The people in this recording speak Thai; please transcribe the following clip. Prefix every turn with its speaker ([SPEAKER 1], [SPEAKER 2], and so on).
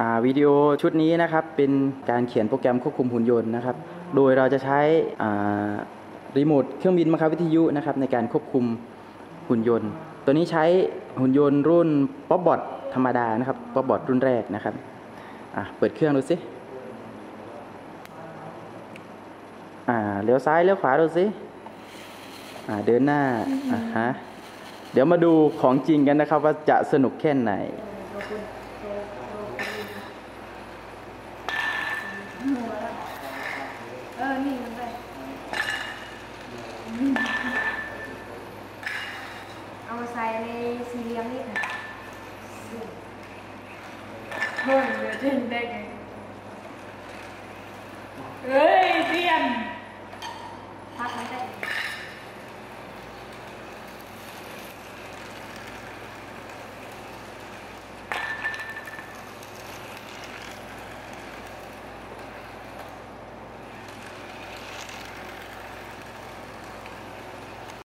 [SPEAKER 1] อ่าวิดีโอชุดนี้นะครับเป็นการเขียนโปรแกรมควบคุมหุ่นยนต์นะครับ โดยเราจะใช้อ่ารีโมทเครื่องบินบังคับวิทยุนะครับในการควบคุมหุ่นยนต์ ตัวนี้ใช้หุ่นยนต์รุ่นป๊อปบอทธรรมดานะครับป๊อปบอทรุ่นแรกนะครับอะเปิดเครื่องดูสิอ่าเลี้ยวซ้ายเลี้ยวขวาดูสิอ่าเดินหน้าอะฮะเดี๋ยวมาดูของจริงกันนะครับว่าจะสนุกแค่ไหน
[SPEAKER 2] เออ นี่มันได้เอามาใส่ในสี่เหลี่ยมนี่ค่ะเฮ้ยเดี๋ยวเต้นได้ไงเฮ้ยเตียมพักมันได้